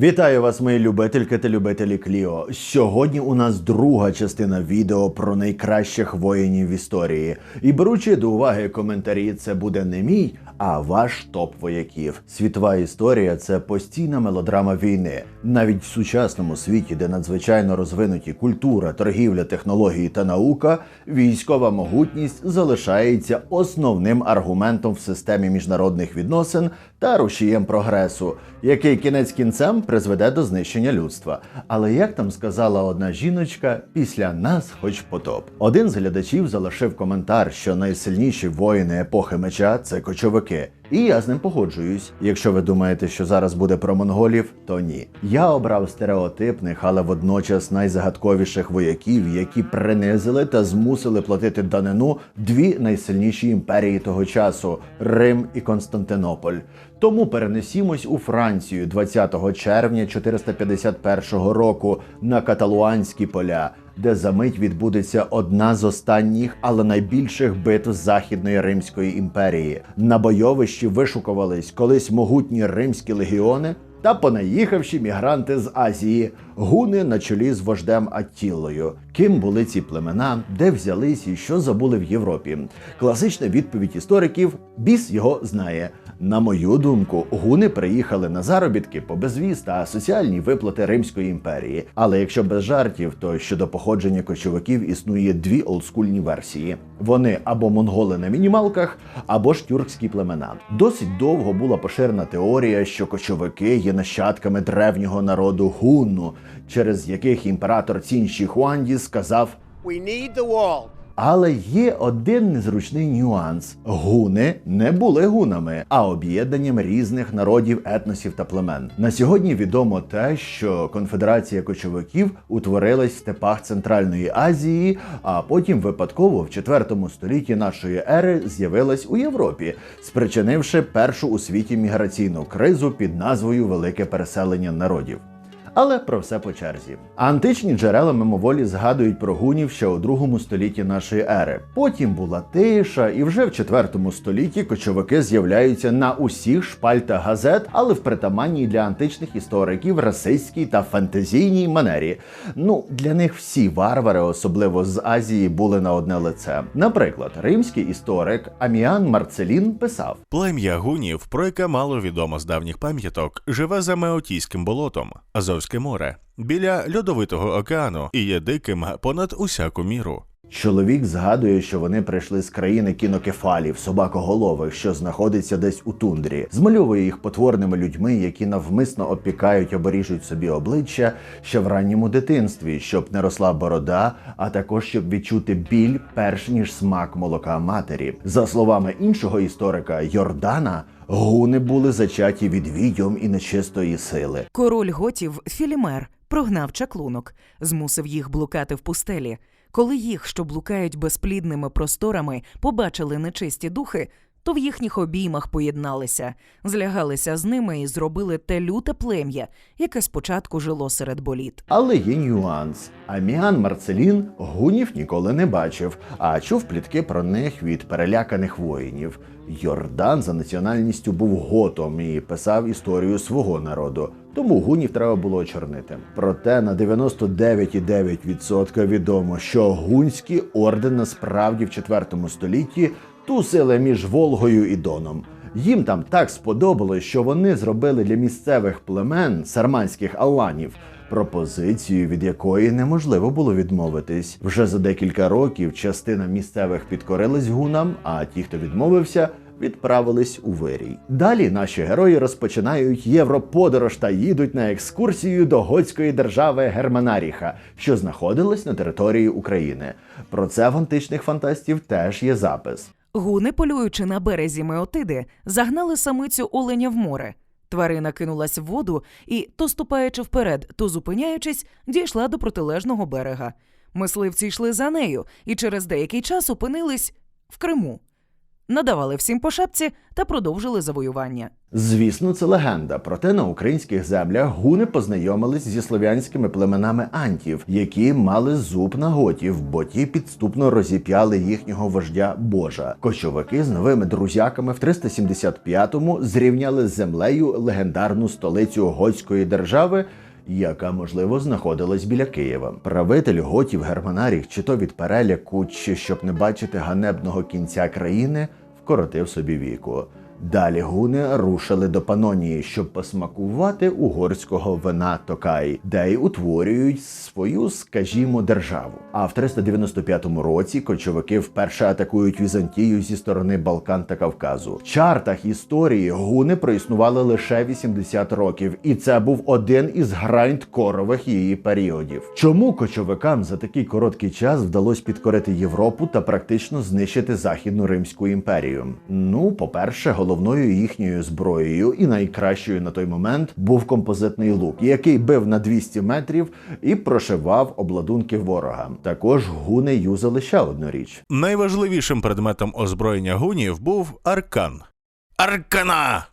Вітаю вас, мої любительки та любителі Кліо. Сьогодні у нас друга частина відео про найкращих воїнів в історії. І беручи до уваги коментарі, це буде не мій, а ваш топ вояків. Світова історія це постійна мелодрама війни. Навіть в сучасному світі, де надзвичайно розвинуті культура, торгівля, технології та наука, військова могутність залишається основним аргументом в системі міжнародних відносин та рушієм прогресу, який кінець кінцем призведе до знищення людства. Але як там сказала одна жіночка, після нас хоч потоп. Один з глядачів залишив коментар, що найсильніші воїни епохи меча це кочовики. І я з ним погоджуюсь. Якщо ви думаєте, що зараз буде про монголів, то ні. Я обрав стереотипних, але водночас найзагадковіших вояків, які принизили та змусили платити данину дві найсильніші імперії того часу Рим і Константинополь. Тому перенесімось у Францію 20 червня 451 року на каталуанські поля, де за мить відбудеться одна з останніх, але найбільших битв Західної Римської імперії. На бойовищі вишукувались колись могутні римські легіони. Та понаїхавші мігранти з Азії, гуни на чолі з вождем Аттілою. Ким були ці племена, де взялись і що забули в Європі? Класична відповідь істориків: біс його знає. На мою думку, гуни приїхали на заробітки по безвіз та соціальні виплати Римської імперії. Але якщо без жартів, то щодо походження кочовиків існує дві олдскульні версії: вони або монголи на мінімалках, або ж тюркські племена. Досить довго була поширена теорія, що кочовики є нащадками древнього народу гунну, через яких імператор Цінші Хуанді сказав. We need the wall. Але є один незручний нюанс: гуни не були гунами, а об'єднанням різних народів, етносів та племен. На сьогодні відомо те, що конфедерація кочовиків утворилась в степах Центральної Азії, а потім випадково в 4 столітті нашої ери з'явилась у Європі, спричинивши першу у світі міграційну кризу під назвою Велике переселення народів. Але про все по черзі. Античні джерела мимоволі згадують про гунів ще у другому столітті нашої ери. Потім була тиша, і вже в четвертому столітті кочовики з'являються на усіх шпальтах газет, але в притаманній для античних істориків расистській та фантазійній манері. Ну для них всі варвари, особливо з Азії, були на одне лице. Наприклад, римський історик Аміан Марцелін писав. Плем'я гунів, про яке мало відомо з давніх пам'яток, живе за Меотійським болотом, Азовське море, біля льодовитого океану і є диким понад усяку міру. Чоловік згадує, що вони прийшли з країни кінокефалів, собакоголових, що знаходиться десь у тундрі, змальовує їх потворними людьми, які навмисно опікають або ріжуть собі обличчя ще в ранньому дитинстві, щоб не росла борода, а також щоб відчути біль, перш ніж смак молока матері. За словами іншого історика Йордана, гуни були зачаті від відьом і нечистої сили. Король готів Філімер прогнав чаклунок, змусив їх блукати в пустелі. Коли їх, що блукають безплідними просторами, побачили нечисті духи, то в їхніх обіймах поєдналися, злягалися з ними і зробили те люте плем'я, яке спочатку жило серед боліт. Але є нюанс. Аміан Марцелін гунів ніколи не бачив, а чув плітки про них від переляканих воїнів. Йордан за національністю був готом і писав історію свого народу. Тому гунів треба було очорнити. Проте на 99,9% відомо, що гунський орден насправді в 4 столітті тусили між Волгою і Доном. Їм там так сподобалось, що вони зробили для місцевих племен сарманських аланів пропозицію, від якої неможливо було відмовитись. Вже за декілька років частина місцевих підкорилась гунам, а ті, хто відмовився, відправились у вирій. Далі наші герої розпочинають європодорож та їдуть на екскурсію до готської держави Германаріха, що знаходилась на території України. Про це в античних фантастів теж є запис. Гуни, полюючи на березі Меотиди, загнали самицю оленя в море. Тварина кинулась в воду і, то ступаючи вперед, то зупиняючись, дійшла до протилежного берега. Мисливці йшли за нею і через деякий час опинились в Криму. Надавали всім по шапці та продовжили завоювання. Звісно, це легенда. Проте на українських землях гуни познайомились зі слов'янськими племенами антів, які мали зуб на готів, бо ті підступно розіп'яли їхнього вождя Божа. Кочовики з новими друзяками в 375-му зрівняли з землею легендарну столицю готської держави. Яка можливо знаходилась біля Києва. Правитель готів Германаріх, чи то від переляку, чи щоб не бачити ганебного кінця країни, вкоротив собі віку. Далі гуни рушили до Панонії, щоб посмакувати угорського вина Токай, де й утворюють свою, скажімо, державу. А в 395 році кочовики вперше атакують Візантію зі сторони Балкан та Кавказу. В чартах історії гуни проіснували лише 80 років, і це був один із грайндкорових її періодів. Чому кочовикам за такий короткий час вдалося підкорити Європу та практично знищити Західну Римську імперію? Ну, по-перше, головною їхньою зброєю і найкращою на той момент був композитний лук, який бив на 200 метрів і прошивав обладунки ворога. Також гуни юзали ще одну річ. Найважливішим предметом озброєння гунів був аркан. Аркана!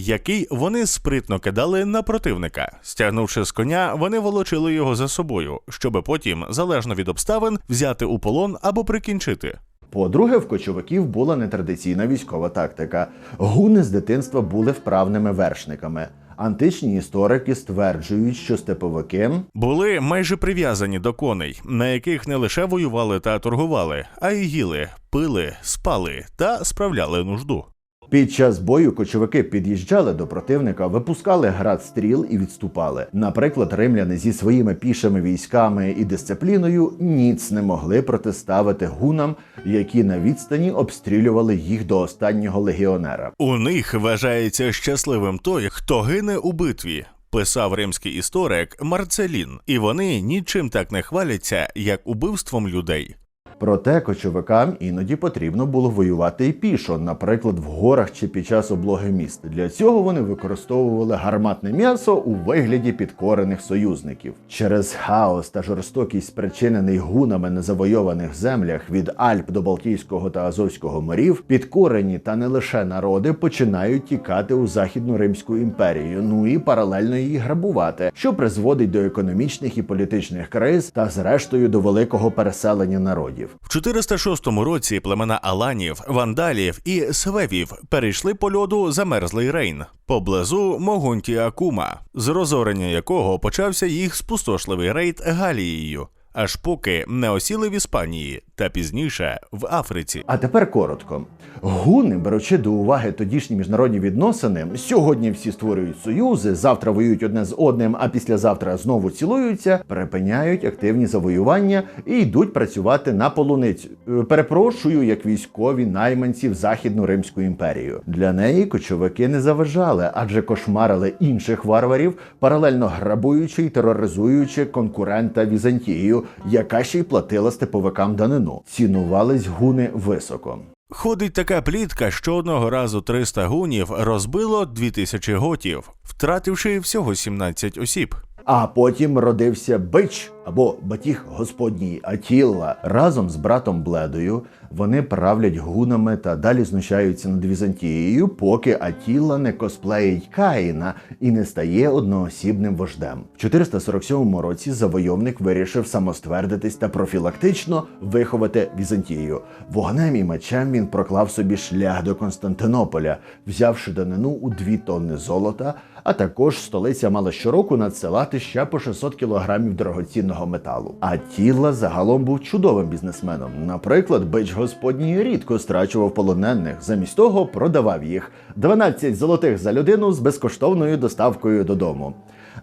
Який вони спритно кидали на противника. Стягнувши з коня, вони волочили його за собою, щоби потім, залежно від обставин, взяти у полон або прикінчити. По-друге, в кочовиків була нетрадиційна військова тактика. Гуни з дитинства були вправними вершниками. Античні історики стверджують, що степовики Були майже прив'язані до коней, на яких не лише воювали та торгували, а й їли, пили, спали та справляли нужду. Під час бою кочовики під'їжджали до противника, випускали град стріл і відступали. Наприклад, римляни зі своїми пішими військами і дисципліною ніц не могли протиставити гунам, які на відстані обстрілювали їх до останнього легіонера. У них вважається щасливим той, хто гине у битві. Писав римський історик Марцелін, і вони нічим так не хваляться, як убивством людей. Проте кочовикам іноді потрібно було воювати і пішо, наприклад, в горах чи під час облоги міст. Для цього вони використовували гарматне м'ясо у вигляді підкорених союзників. Через хаос та жорстокість, спричинений гунами на завойованих землях від Альп до Балтійського та Азовського морів, підкорені та не лише народи починають тікати у західну Римську імперію, ну і паралельно її грабувати, що призводить до економічних і політичних криз та зрештою до великого переселення народів. В 406 році племена Аланів, Вандалів і Свевів перейшли по льоду замерзлий Рейн. Поблизу Могунтія Кума, з розорення якого почався їх спустошливий рейд Галією, аж поки не осіли в Іспанії та пізніше в Африці. А тепер коротко. Гуни, беручи до уваги тодішні міжнародні відносини, сьогодні всі створюють союзи, завтра воюють одне з одним, а післязавтра знову цілуються, припиняють активні завоювання і йдуть працювати на полуницю. Е, Перепрошую, як військові найманці в Західну Римську імперію. Для неї кочовики не заважали, адже кошмарили інших варварів, паралельно грабуючи й тероризуючи конкурента Візантію, яка ще й платила степовикам данину. Цінувались гуни високо. Ходить така плітка, що одного разу 300 гунів розбило 2000 готів, втративши всього 17 осіб. А потім родився бич або батіг господній Атілла. Разом з братом Бледою вони правлять гунами та далі знущаються над Візантією, поки Атілла не косплеїть Каїна і не стає одноосібним вождем. В 447 році завойовник вирішив самоствердитись та профілактично виховати Візантію. Вогнем і мечем він проклав собі шлях до Константинополя, взявши данину у дві тонни золота. А також столиця мала щороку надсилати ще по 600 кілограмів дорогоцінного металу. А тіла загалом був чудовим бізнесменом. Наприклад, бич господній рідко страчував полонених, замість того продавав їх 12 золотих за людину з безкоштовною доставкою додому.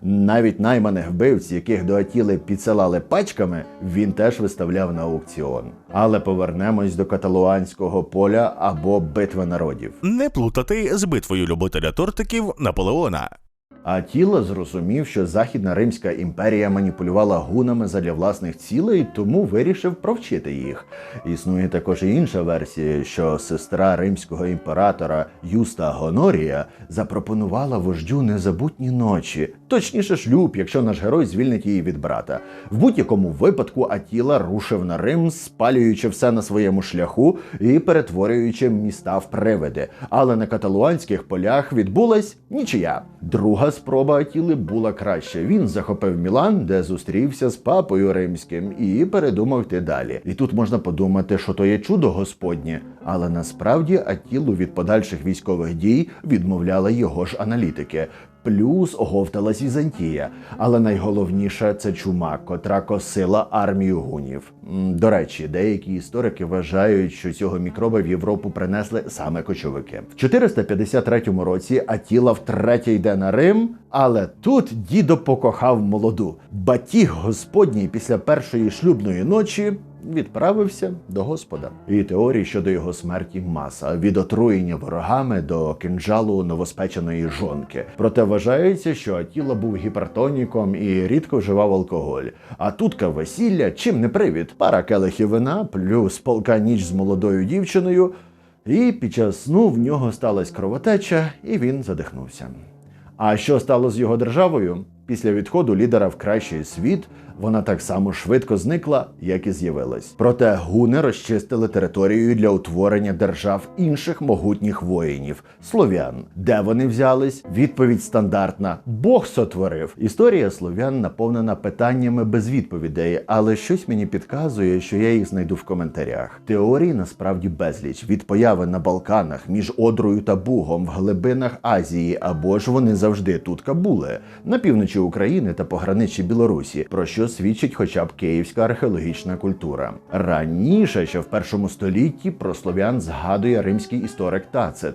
Навіть найманих вбивць, яких до Атіли підсилали пачками, він теж виставляв на аукціон. Але повернемось до каталуанського поля або битви народів. Не плутати з битвою любителя тортиків Наполеона. А тіло зрозумів, що Західна Римська імперія маніпулювала гунами задля власних цілей, тому вирішив провчити їх. Існує також і інша версія, що сестра римського імператора Юста Гонорія запропонувала вождю незабутні ночі Точніше, шлюб, якщо наш герой звільнить її від брата. В будь-якому випадку Атіла рушив на Рим, спалюючи все на своєму шляху і перетворюючи міста в привиди. Але на каталуанських полях відбулась нічия. Друга спроба Атіли була краще. Він захопив Мілан, де зустрівся з папою римським, і передумав йти далі. І тут можна подумати, що то є чудо Господнє, але насправді Атілу від подальших військових дій відмовляли його ж аналітики. Плюс оговталась Візантія, але найголовніше це чума, котра косила армію гунів. До речі, деякі історики вважають, що цього мікроба в Європу принесли саме кочовики. В 453 році Атіла втретє йде на Рим, але тут дідо покохав молоду. Батіг Господній після першої шлюбної ночі відправився до Господа. І теорій щодо його смерті маса від отруєння ворогами до кинджалу новоспеченої жонки. Проте вважається, що Атіла був гіпертоніком і рідко вживав алкоголь. А тутка весілля чим не привід? Пара келихів вина плюс полка ніч з молодою дівчиною. І під час сну в нього сталася кровотеча, і він задихнувся. А що стало з його державою? Після відходу лідера в кращий світ вона так само швидко зникла, як і з'явилась. Проте гуни розчистили територію для утворення держав інших могутніх воїнів слов'ян. Де вони взялись? Відповідь стандартна: Бог сотворив. Історія слов'ян наповнена питаннями без відповідей, але щось мені підказує, що я їх знайду в коментарях. Теорій насправді безліч від появи на Балканах між Одрою та Бугом в глибинах Азії, або ж вони завжди тут були на півночі України та пограничі Білорусі, про що свідчить хоча б київська археологічна культура. Раніше, ще в першому столітті, про слов'ян згадує римський історик Тацит.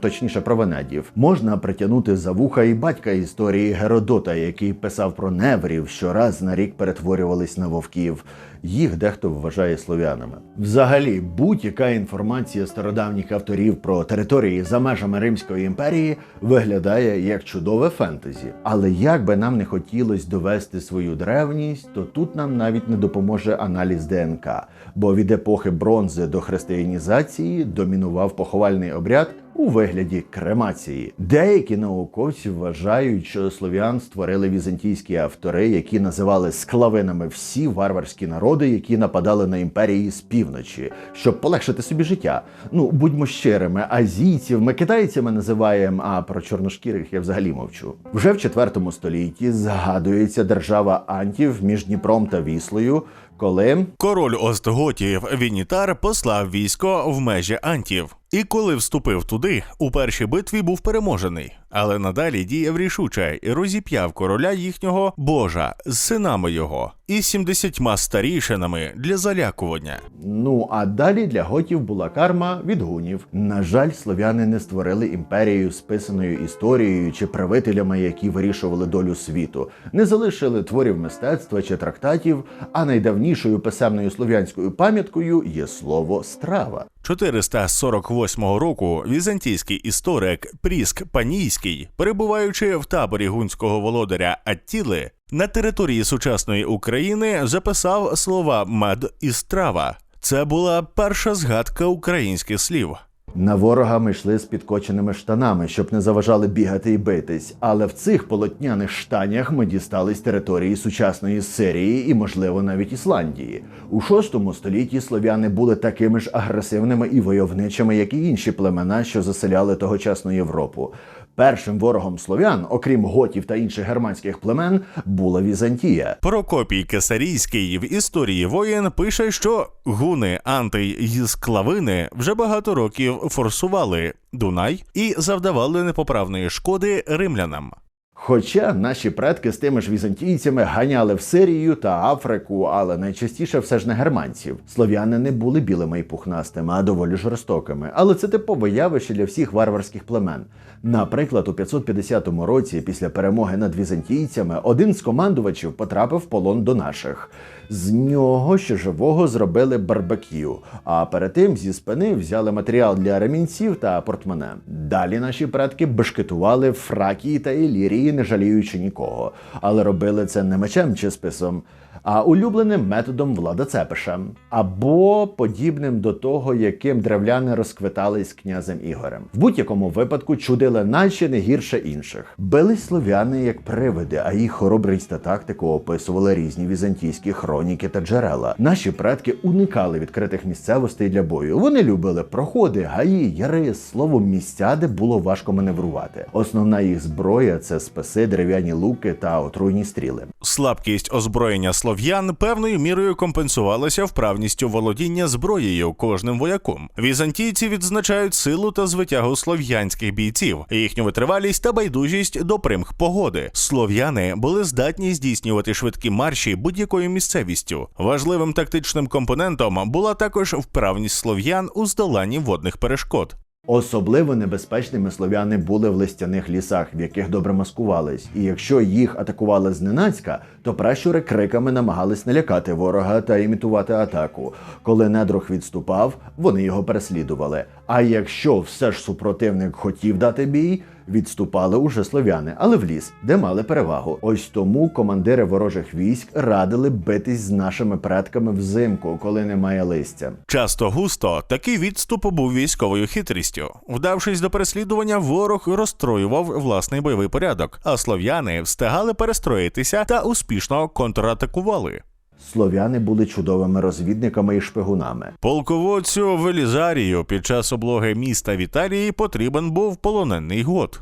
Точніше, про венедів. Можна притягнути за вуха і батька історії Геродота, який писав про неврів, що раз на рік перетворювались на вовків. Їх дехто вважає слов'янами. Взагалі, будь-яка інформація стародавніх авторів про території за межами Римської імперії виглядає як чудове фентезі. Але як би нам не хотілося довести свою древність, то тут нам навіть не допоможе аналіз ДНК, бо від епохи бронзи до християнізації домінував поховальний обряд у вигляді кремації. Деякі науковці вважають, що слов'ян створили візантійські автори, які називали склавинами всі варварські народи, які нападали на імперії з півночі, щоб полегшити собі життя. Ну будьмо щирими, азійців ми китайцями називаємо, а про чорношкірих я взагалі мовчу. Вже в IV столітті згадується держава Антів між Дніпром та Віслою, коли Король Остготів Вінітар послав військо в межі Антів. І коли вступив туди, у першій битві був переможений, але надалі діяв рішуче і розіп'яв короля їхнього Божа з синами його і сімдесятьма старішинами для залякування. Ну а далі для готів була карма від гунів. На жаль, слов'яни не створили імперію з писаною історією чи правителями, які вирішували долю світу, не залишили творів мистецтва чи трактатів. А найдавнішою писемною слов'янською пам'яткою є слово страва. 448 року візантійський історик Пріск Панійський, перебуваючи в таборі гунського володаря Аттіли, на території сучасної України записав слова мед і страва. Це була перша згадка українських слів. На ворога ми йшли з підкоченими штанами, щоб не заважали бігати і битись. Але в цих полотняних штанях ми дістались території сучасної Сирії і, можливо, навіть Ісландії. У VI столітті слов'яни були такими ж агресивними і войовничими, як і інші племена, що заселяли тогочасну Європу. Першим ворогом слов'ян, окрім готів та інших германських племен, була Візантія. Прокопій Кесарійський в історії воєн пише, що гуни, анти й склавини вже багато років форсували Дунай і завдавали непоправної шкоди римлянам. Хоча наші предки з тими ж візантійцями ганяли в Сирію та Африку, але найчастіше все ж не германців. Слов'яни не були білими і пухнастими, а доволі жорстокими. Але це типове явище для всіх варварських племен. Наприклад, у 550 році, після перемоги над візантійцями, один з командувачів потрапив в полон до наших. З нього ще живого зробили барбекю, а перед тим зі спини взяли матеріал для ремінців та портмоне. Далі наші предки бешкетували в Фракії та Ілірії, не жаліючи нікого, але робили це не мечем чи списом, а улюбленим методом Влада Цепиша, або подібним до того, яким древляни розквитались з князем Ігорем. В будь-якому випадку чудили наче не гірше інших. Бились слов'яни як привиди, а їх хоробрість та тактику описували різні візантійські хроніки та джерела. Наші предки уникали відкритих місцевостей для бою. Вони любили проходи, гаї, яри, словом, місця, де було важко маневрувати. Основна їх зброя це списи, дерев'яні луки та отруйні стріли. Слабкість озброєння слов'ян певною мірою компенсувалася вправністю володіння зброєю кожним вояком. Візантійці відзначають силу та звитягу слов'янських бійців, їхню витривалість та байдужість до примх погоди. Слов'яни були здатні здійснювати швидкі марші будь-якою місцевістю. Важливим тактичним компонентом була також вправність слов'ян у здоланні водних перешкод. Особливо небезпечними слов'яни були в листяних лісах, в яких добре маскувались. І якщо їх атакували зненацька, то пращури криками намагались налякати ворога та імітувати атаку. Коли недруг відступав, вони його переслідували. А якщо все ж супротивник хотів дати бій, відступали уже слов'яни, але в ліс, де мали перевагу. Ось тому командири ворожих військ радили битись з нашими предками взимку, коли немає листя. Часто густо такий відступ був військовою хитрістю. Вдавшись до переслідування, ворог розстроював власний бойовий порядок, а слов'яни встигали перестроїтися та успішно контратакували. Слов'яни були чудовими розвідниками і шпигунами. Полководцю Велізарію під час облоги міста Віталії потрібен був полонений год.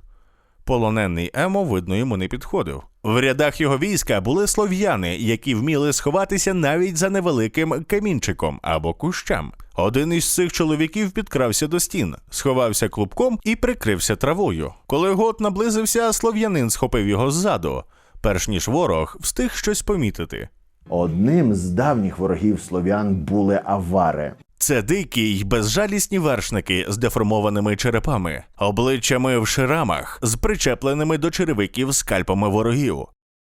Полонений Емо, видно, йому не підходив. В рядах його війська були слов'яни, які вміли сховатися навіть за невеликим камінчиком або кущам. Один із цих чоловіків підкрався до стін, сховався клубком і прикрився травою. Коли год наблизився, слов'янин схопив його ззаду, перш ніж ворог встиг щось помітити. Одним з давніх ворогів слов'ян були авари. Це дикі й безжалісні вершники з деформованими черепами, обличчями в ширамах, з причепленими до черевиків скальпами ворогів.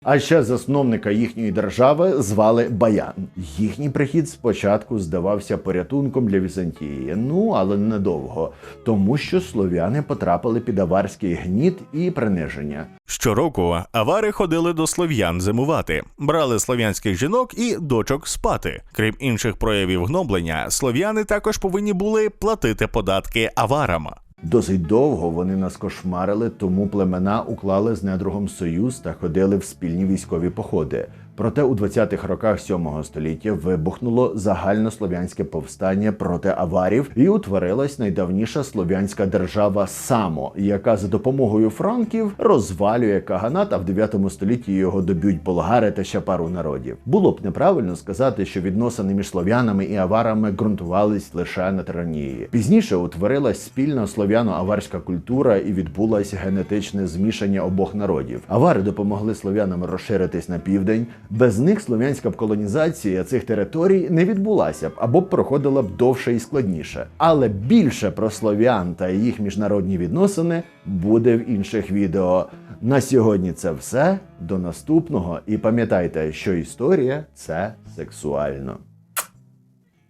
А ще засновника їхньої держави звали Баян. Їхній прихід спочатку здавався порятунком для Візантії, ну але недовго, тому що слов'яни потрапили під аварський гніт і приниження. Щороку авари ходили до слов'ян зимувати, брали слов'янських жінок і дочок спати. Крім інших проявів гноблення, слов'яни також повинні були платити податки аварам. Досить довго вони нас кошмарили, тому племена уклали з недругом союз та ходили в спільні військові походи. Проте у 20-х роках 7 століття вибухнуло загальнослов'янське повстання проти аварів і утворилась найдавніша слов'янська держава Само, яка за допомогою франків розвалює каганат, а в 9 столітті його доб'ють болгари та ще пару народів. Було б неправильно сказати, що відносини між слов'янами і аварами ґрунтувались лише на тиранії. Пізніше утворилась спільна слов'яно-аварська культура і відбулось генетичне змішання обох народів. Авари допомогли слов'янам розширитись на південь. Без них слов'янська б колонізація цих територій не відбулася б або б проходила б довше і складніше. Але більше про слов'ян та їх міжнародні відносини буде в інших відео. На сьогодні це все. До наступного. І пам'ятайте, що історія це сексуально.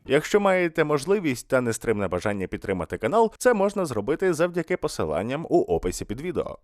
Якщо маєте можливість та нестримне бажання підтримати канал, це можна зробити завдяки посиланням у описі під відео.